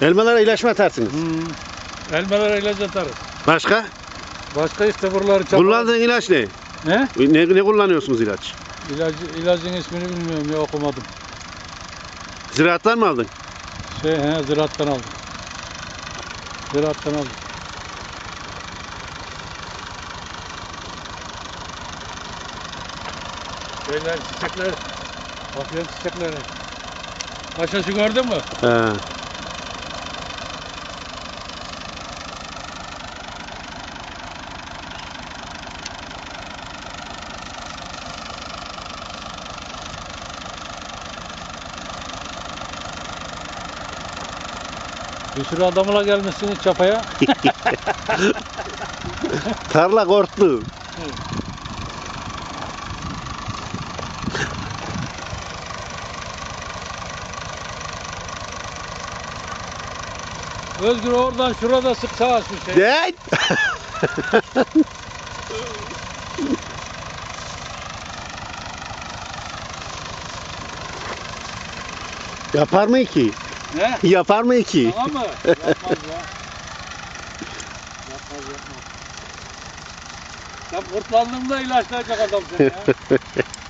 Elmalara ilaç mı atarsınız? Hmm. Elmalara ilaç atarız. Başka? Başka işte buraları çapa... Kullandığın ilaç ne? Ne? ne? Ne kullanıyorsunuz ilaç? İlacı, ilacın ismini bilmiyorum ya okumadım. Ziraattan mı aldın? Şey he ziraattan aldım. Ziraattan aldım. Şeyler çiçekler. Bakıyorum çiçeklere. Başası gördün mü? He. Bir sürü adamla gelmişsiniz çapaya. Tarla korktu. Özgür oradan şurada sık sağa açmış. Şey. Gel. Yapar mı ki? Ne? Yapar mı ki? Tamam mı? Yapmaz ya. Yapmaz yapmaz. Sen kurtlandın da ilaçlayacak adam seni ya.